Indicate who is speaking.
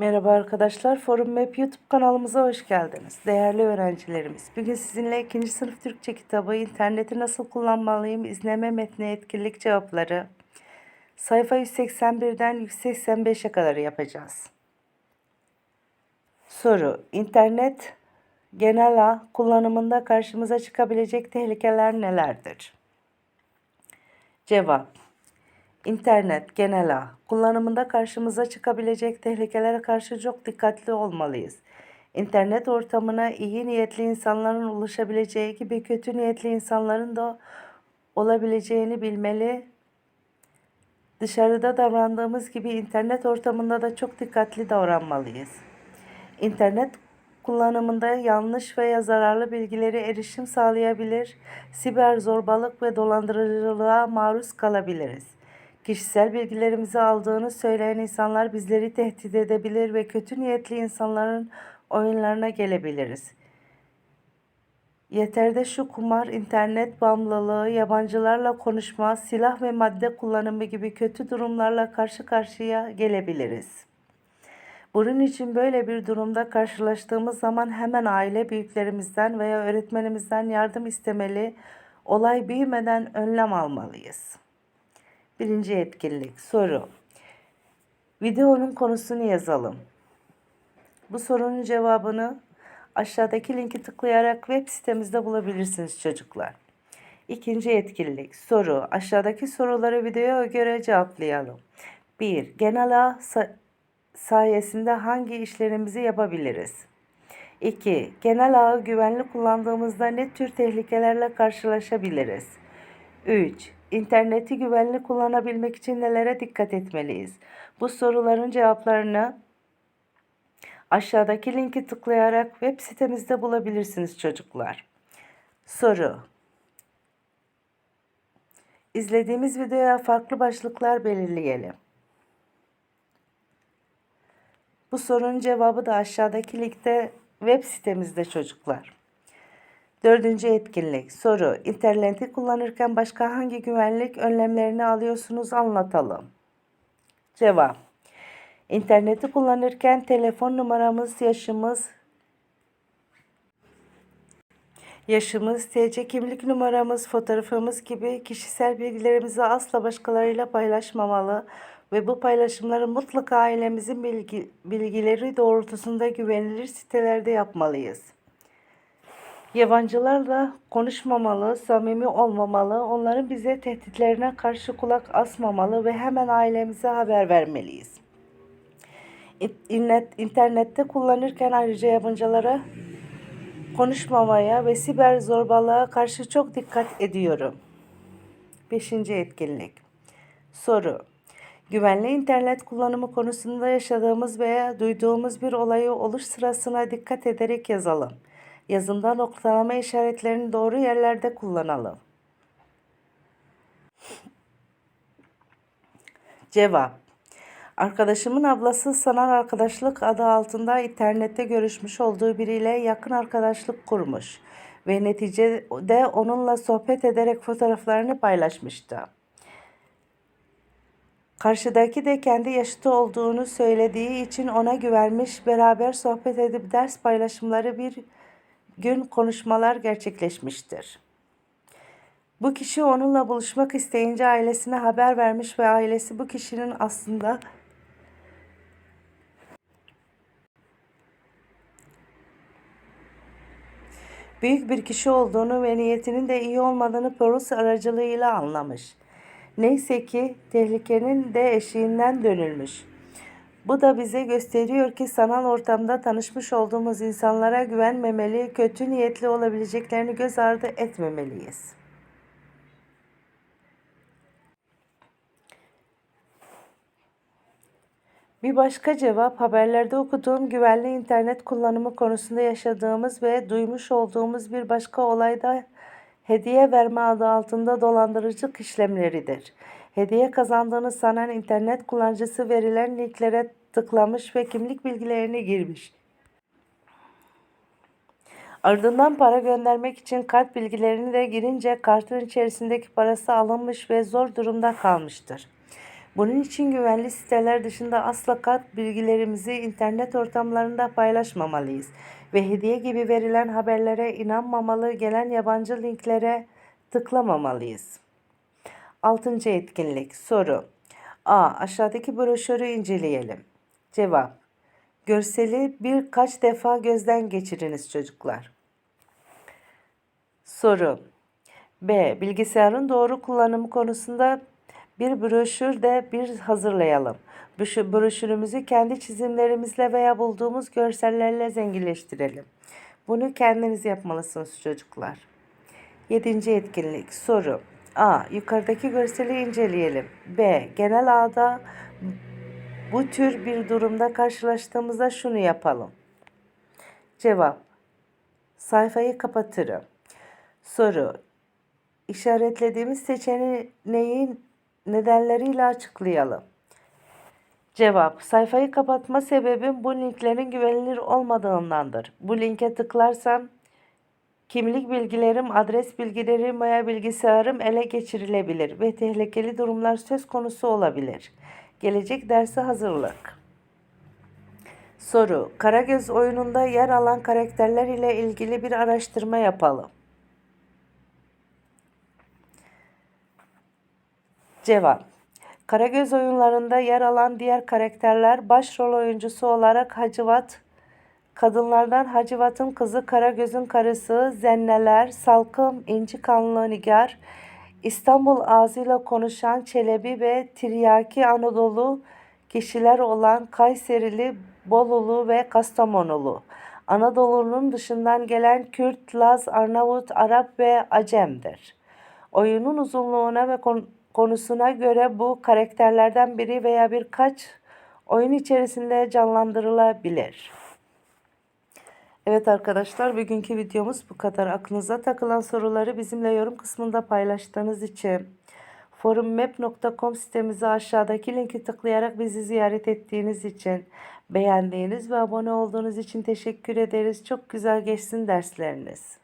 Speaker 1: Merhaba arkadaşlar, Forum Map YouTube kanalımıza hoş geldiniz. Değerli öğrencilerimiz, bugün sizinle 2. sınıf Türkçe kitabı İnterneti Nasıl Kullanmalıyım İzleme Metni Etkinlik Cevapları sayfa 181'den 185'e kadar yapacağız. Soru, İnternet genel ağ kullanımında karşımıza çıkabilecek tehlikeler nelerdir? Cevap İnternet, genel ağ kullanımında karşımıza çıkabilecek tehlikelere karşı çok dikkatli olmalıyız. İnternet ortamına iyi niyetli insanların ulaşabileceği gibi kötü niyetli insanların da olabileceğini bilmeli. Dışarıda davrandığımız gibi internet ortamında da çok dikkatli davranmalıyız. İnternet kullanımında yanlış veya zararlı bilgilere erişim sağlayabilir, siber zorbalık ve dolandırıcılığa maruz kalabiliriz. Kişisel bilgilerimizi aldığını söyleyen insanlar bizleri tehdit edebilir ve kötü niyetli insanların oyunlarına gelebiliriz. Yeter de şu kumar, internet bağımlılığı, yabancılarla konuşma, silah ve madde kullanımı gibi kötü durumlarla karşı karşıya gelebiliriz. Bunun için böyle bir durumda karşılaştığımız zaman hemen aile büyüklerimizden veya öğretmenimizden yardım istemeli, olay büyümeden önlem almalıyız. Birinci etkinlik. Soru. Videonun konusunu yazalım. Bu sorunun cevabını aşağıdaki linki tıklayarak web sitemizde bulabilirsiniz çocuklar. İkinci etkinlik. Soru. Aşağıdaki soruları videoya göre cevaplayalım. 1. Genel ağ sa- sayesinde hangi işlerimizi yapabiliriz? 2. Genel ağı güvenli kullandığımızda ne tür tehlikelerle karşılaşabiliriz? 3. İnterneti güvenli kullanabilmek için nelere dikkat etmeliyiz? Bu soruların cevaplarını aşağıdaki linki tıklayarak web sitemizde bulabilirsiniz çocuklar. Soru. İzlediğimiz videoya farklı başlıklar belirleyelim. Bu sorunun cevabı da aşağıdaki linkte web sitemizde çocuklar. Dördüncü etkinlik. Soru. İnterneti kullanırken başka hangi güvenlik önlemlerini alıyorsunuz anlatalım. Cevap. İnterneti kullanırken telefon numaramız, yaşımız, yaşımız, TC kimlik numaramız, fotoğrafımız gibi kişisel bilgilerimizi asla başkalarıyla paylaşmamalı ve bu paylaşımları mutlaka ailemizin bilgi, bilgileri doğrultusunda güvenilir sitelerde yapmalıyız. Yabancılarla konuşmamalı, samimi olmamalı, onların bize tehditlerine karşı kulak asmamalı ve hemen ailemize haber vermeliyiz. İnternet, internette kullanırken ayrıca yabancılara konuşmamaya ve siber zorbalığa karşı çok dikkat ediyorum. Beşinci etkinlik. Soru. Güvenli internet kullanımı konusunda yaşadığımız veya duyduğumuz bir olayı oluş sırasına dikkat ederek yazalım. Yazımda noktalama işaretlerini doğru yerlerde kullanalım. Cevap. Arkadaşımın ablası sanal arkadaşlık adı altında internette görüşmüş olduğu biriyle yakın arkadaşlık kurmuş ve neticede onunla sohbet ederek fotoğraflarını paylaşmıştı. Karşıdaki de kendi yaşıtı olduğunu söylediği için ona güvenmiş, beraber sohbet edip ders paylaşımları bir gün konuşmalar gerçekleşmiştir. Bu kişi onunla buluşmak isteyince ailesine haber vermiş ve ailesi bu kişinin aslında büyük bir kişi olduğunu ve niyetinin de iyi olmadığını polis aracılığıyla anlamış. Neyse ki tehlikenin de eşiğinden dönülmüş. Bu da bize gösteriyor ki sanal ortamda tanışmış olduğumuz insanlara güvenmemeli, kötü niyetli olabileceklerini göz ardı etmemeliyiz. Bir başka cevap haberlerde okuduğum güvenli internet kullanımı konusunda yaşadığımız ve duymuş olduğumuz bir başka olayda hediye verme adı altında dolandırıcılık işlemleridir. Hediye kazandığını sanan internet kullanıcısı verilen linklere tıklamış ve kimlik bilgilerini girmiş. Ardından para göndermek için kart bilgilerini de girince kartın içerisindeki parası alınmış ve zor durumda kalmıştır. Bunun için güvenli siteler dışında asla kart bilgilerimizi internet ortamlarında paylaşmamalıyız ve hediye gibi verilen haberlere inanmamalı, gelen yabancı linklere tıklamamalıyız. Altıncı etkinlik. Soru. A. Aşağıdaki broşürü inceleyelim. Cevap. Görseli birkaç defa gözden geçiriniz çocuklar. Soru. B. Bilgisayarın doğru kullanımı konusunda bir broşür de bir hazırlayalım. Broşürümüzü kendi çizimlerimizle veya bulduğumuz görsellerle zenginleştirelim. Bunu kendiniz yapmalısınız çocuklar. Yedinci etkinlik. Soru. A. Yukarıdaki görseli inceleyelim. B. Genel A'da bu tür bir durumda karşılaştığımızda şunu yapalım. Cevap. Sayfayı kapatırım. Soru. İşaretlediğimiz seçeneğin nedenleriyle açıklayalım. Cevap. Sayfayı kapatma sebebim bu linklerin güvenilir olmadığındandır. Bu linke tıklarsam kimlik bilgilerim, adres bilgilerim veya bilgisayarım ele geçirilebilir ve tehlikeli durumlar söz konusu olabilir. Gelecek derse hazırlık. Soru. Karagöz oyununda yer alan karakterler ile ilgili bir araştırma yapalım. Cevap. Karagöz oyunlarında yer alan diğer karakterler başrol oyuncusu olarak Hacivat, kadınlardan Hacivat'ın kızı Karagöz'ün karısı, Zenneler, Salkım, İnci Kanlı Nigar, İstanbul ağzıyla konuşan Çelebi ve Tiryaki Anadolu kişiler olan Kayserili, Bolulu ve Kastamonulu. Anadolu'nun dışından gelen Kürt, Laz, Arnavut, Arap ve Acem'dir. Oyunun uzunluğuna ve kon- konusuna göre bu karakterlerden biri veya birkaç oyun içerisinde canlandırılabilir. Evet arkadaşlar bugünkü videomuz bu kadar. Aklınıza takılan soruları bizimle yorum kısmında paylaştığınız için forummap.com sitemize aşağıdaki linki tıklayarak bizi ziyaret ettiğiniz için beğendiğiniz ve abone olduğunuz için teşekkür ederiz. Çok güzel geçsin dersleriniz.